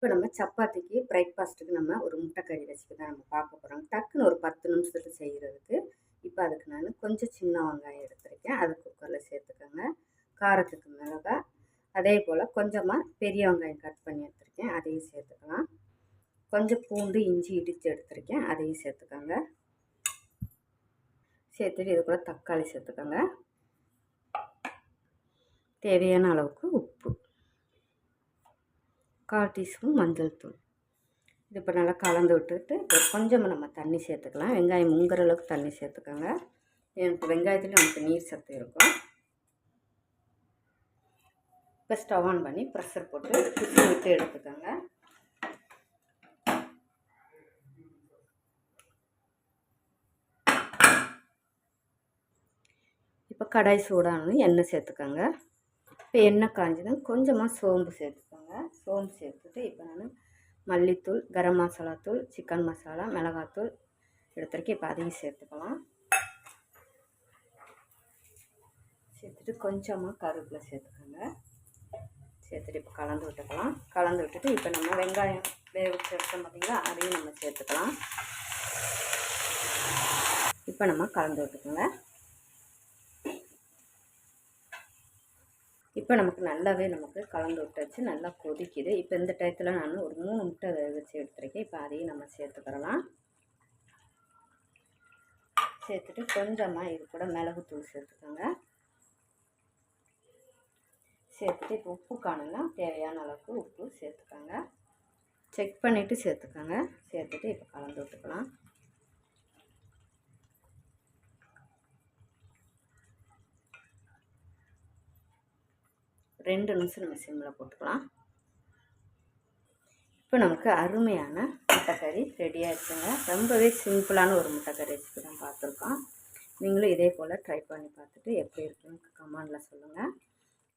இப்போ நம்ம சப்பாத்திக்கு பிரேக்ஃபாஸ்ட்டுக்கு நம்ம ஒரு முட்டைக்கறி ரெசிபி தான் நம்ம பார்க்க போகிறோம் டக்குன்னு ஒரு பத்து நிமிஷத்துக்கு செய்கிறதுக்கு இப்போ அதுக்கு நான் கொஞ்சம் சின்ன வெங்காயம் எடுத்திருக்கேன். அது குக்கரில் சேர்த்துக்கோங்க. காரத்துக்கு மிளகாய் அதே போல் கொஞ்சமாக பெரிய வெங்காயம் கட் பண்ணி எடுத்திருக்கேன். அதையும் சேர்த்துக்கலாம். கொஞ்சம் பூண்டு இஞ்சி இடித்து எடுத்திருக்கேன். அதையும் சேர்த்துக்கோங்க. சேர்த்துட்டு இது கூட தக்காளி சேர்த்துக்கோங்க. தேவையான அளவுக்கு உப்பு கால் டீஸ்பூன் மஞ்சள் தூள். இது இப்போ நல்லா கலந்து விட்டுட்டு இப்போ கொஞ்சமாக நம்ம தண்ணி சேர்த்துக்கலாம். வெங்காயம் முங்குற அளவுக்கு தண்ணி சேர்த்துக்கோங்க. எனக்கு வெங்காயத்தில் நமக்கு நீர் சத்து இருக்கும். இப்போ ஸ்டவ் ஆன் பண்ணி ப்ரெஷர் போட்டு விசில் விட்டு எடுத்துக்கோங்க. இப்போ கடாய் சூடானது எண்ணெய் சேர்த்துக்கோங்க. இப்போ எண்ணெய் காஞ்சதும் கொஞ்சமாக சோம்பு சேர்த்துக்கோங்க. சோம்பு சேர்த்துட்டு இப்போ நான் மல்லித்தூள் கரம் மசாலா தூள் சிக்கன் மசாலா மிளகாத்தூள் எடுத்துருக்கு இப்போ அதையும் சேர்த்துக்கலாம். சேர்த்துட்டு கொஞ்சமாக கருவேப்பிலை சேர்த்துக்கோங்க. சேர்த்துட்டு இப்போ கலந்து விட்டுக்கலாம். கலந்து விட்டுட்டு இப்போ நம்ம வெங்காயம் வேக சேர்த்தோம் பார்த்திங்களா அதையும் நம்ம சேர்த்துக்கலாம். இப்போ நம்ம கலந்து விட்டுக்கோங்க. இப்போ நமக்கு நல்லாவே நமக்கு கலந்து விட்டாச்சு நல்லா கொதிக்குது. இப்போ இந்த டயத்தில் நான் ஒரு மூணு முட்டை வேக வச்சு எடுத்துருக்கேன். இப்போ அதையும் நம்ம சேர்த்துக்கிறலாம் சேர்த்துட்டு கொஞ்சமாக இது கூட மிளகுத்தூள் சேர்த்துக்கோங்க. சேர்த்துட்டு இப்போ உப்பு காணலாம் தேவையான அளவுக்கு உப்பு சேர்த்துக்கோங்க. செக் பண்ணிவிட்டு சேர்த்துக்கோங்க. சேர்த்துட்டு இப்போ கலந்து விட்டுக்கலாம். ரெண்டு நிமிஷம் நம்ம சிம்மில் போட்டுக்கலாம். இப்போ நமக்கு அருமையான முட்டைக்கறி ரெடி ஆகிடுச்சுங்க ரொம்பவே சிம்பிளான ஒரு முட்டைக்கறி ரெசிபி தான் பார்த்துருக்கோம். நீங்களும் இதே போல் ட்ரை பண்ணி பார்த்துட்டு எப்படி இருக்குன்னு கமெண்டில் சொல்லுங்கள்